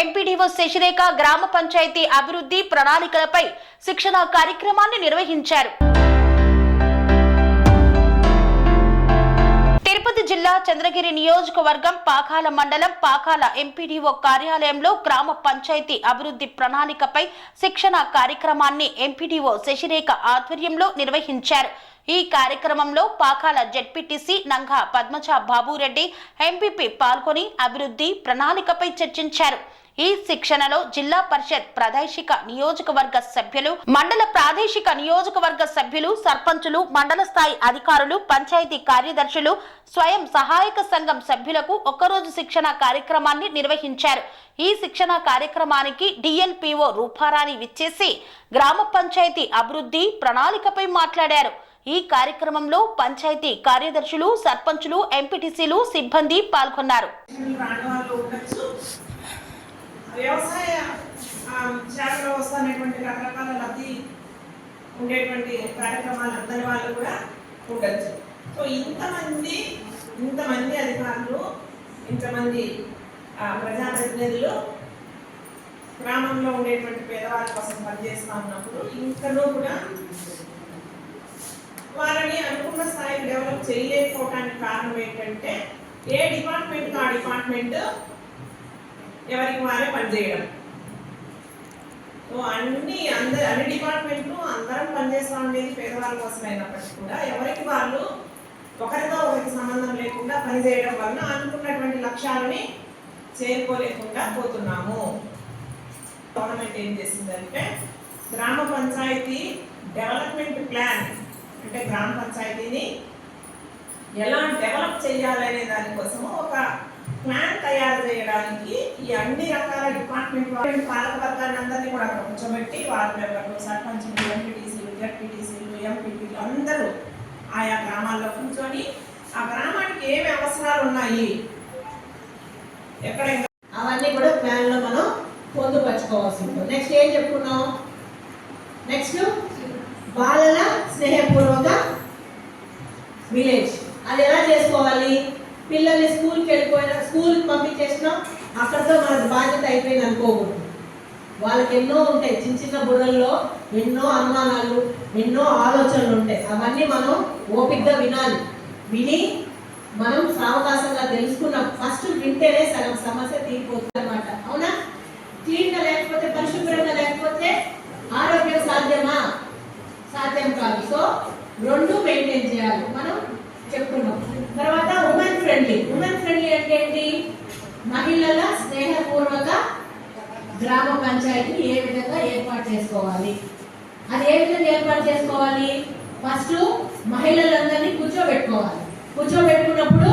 MPDO Sasirekha గ్రామ పంచాయతీ అభివృద్ధి ప్రణాళికలపై శిక్షణ కార్యక్రమాన్ని నిర్వహించారు. తిరుపతి జిల్లా చంద్రగిరి నియోజకవర్గం పాకాల మండలం పాకాల ఎంపీడీఓ కార్యాలయంలో గ్రామ పంచాయతీ అభివృద్ధి ప్రణాళికపై శిక్షణ కార్యక్రమాన్ని ఎంపీడీఓ శశిరేఖ ఆధ్వర్యంలో నిర్వహించారు. ఈ కార్యక్రమంలో పాకాల జెడ్పీటీసీ నంగా పద్మజ బాబురెడ్డి ఎంపీపీ పాల్గొని అభివృద్ధి ప్రణాళికపై చర్చించారు. ఈ శిక్షణలో జిల్లా పరిషత్ ప్రాదేశిక నియోజకవర్గ సభ్యులు మండల ప్రాదేశిక నియోజకవర్గ సభ్యులు సర్పంచులు మండల స్థాయి అధికారులు పంచాయతీ కార్యదర్శులు స్వయం సహాయక సంఘం సభ్యులకు ఒక్కరోజు శిక్షణ కార్యక్రమాన్ని నిర్వహించారు. ఈ శిక్షణ కార్యక్రమానికి డిఎల్పిఓ రూపారాణి విచ్చేసి గ్రామ పంచాయతీ అభివృద్ధి ప్రణాళికపై మాట్లాడారు. ఈ కార్యక్రమంలో పంచాయతీ కార్యదర్శులు సర్పంచులు ఎంపీటీసీలు సిబ్బంది పాల్గొన్నారు. వ్యవసాయ శాఖ వ్యవస్థ అనేటువంటి రకరకాల లబ్ధి ఉండేటువంటి కార్యక్రమాలు అందరి వాళ్ళు కూడా ఉండొచ్చు. సో ఇంతమంది ఇంతమంది అధికారులు ఇంతమంది ఆ, ప్రజాప్రతినిధులు గ్రామంలో ఉండేటువంటి పేదవాళ్ళ కోసం పనిచేస్తూ ఉన్నప్పుడు ఇంకనూ కూడా వారిని అనుకున్న స్థాయికి డెవలప్ చేయలేకపోవడానికి కారణం ఏంటంటే ఏ డిపార్ట్మెంట్ ఆ డిపార్ట్మెంట్ ఎవరికి వారే పనిచేయడం సో అన్ని అందరు అన్ని డిపార్ట్మెంట్లు అందరం పనిచేస్తూ ఉండేది పేదవాళ్ళ కోసం అయినప్పటికీ కూడా ఎవరికి వాళ్ళు ఒకరితో ఒకరికి సంబంధం లేకుండా పనిచేయడం వలన అనుకున్నటువంటి లక్ష్యాలని చేరుకోలేకుండా పోతున్నాము. గవర్నమెంట్ ఏం చేసిందంటే గ్రామ పంచాయతీ డెవలప్మెంట్ ప్లాన్ అంటే గ్రామ పంచాయతీని ఎలా డెవలప్ చేయాలనే దానికోసము ఒక ప్లాన్ తయారు చేయడానికి ఈ అన్ని రకాల డిపార్ట్మెంట్ వాళ్ళ పాలక వర్గాన్ని అందరినీ కూడా అక్కడ కూర్చోబెట్టి వార్డు మెంబర్లు సర్పంచులు ఎంపీటీసీలు జడ్పీటీసీలు ఎంపీటీలు అందరూ ఆయా గ్రామాల్లో కూర్చొని ఆ గ్రామానికి ఏమి అవసరాలు ఉన్నాయి? ఎక్కడ అవన్నీ కూడా ప్లాన్లో మనం పొందుపరచుకోవాల్సి ఉంటుంది. నెక్స్ట్ ఏం చెప్పుకున్నాం? నెక్స్ట్ బాలల స్నేహపూర్వక విలేజ్ అది ఎలా చేసుకోవాలి? పిల్లల్ని స్కూల్కి స్కూల్ పంపించేసినాం అక్కడితో మనకు బాధ్యత అయిపోయింది అనుకోకూడదు వాళ్ళకి ఎన్నో ఉంటాయి. చిన్న చిన్న బుర్రల్లో ఎన్నో అనుమానాలు ఎన్నో ఆలోచనలు ఉంటాయి. అవన్నీ మనం ఓపిక్గా వినాలి. విని మనం సావకాశంగా తెలుసుకున్న ఫస్ట్ వింటేనే సగం సమస్య తీరిపోతుంది అనమాట అవునా? క్లీన్గా లేకపోతే పరిశుభ్రంగా లేకపోతే ఆరోగ్యం సాధ్యమా? సాధ్యం కాదు. సో రెండు మెయింటైన్ చేయాలి. మనం చెప్పుకున్నాం. తర్వాత ఉమెన్ ఫ్రెండ్లీ ఉమెన్ మహిళల స్నేహపూర్వక గ్రామ పంచాయతీ ఏ విధంగా ఏర్పాటు చేసుకోవాలి? అది ఏ విధంగా ఏర్పాటు చేసుకోవాలి? ఫస్ట్ మహిళలందరినీ కూర్చోబెట్టుకోవాలి. కూర్చోబెట్టుకున్నప్పుడు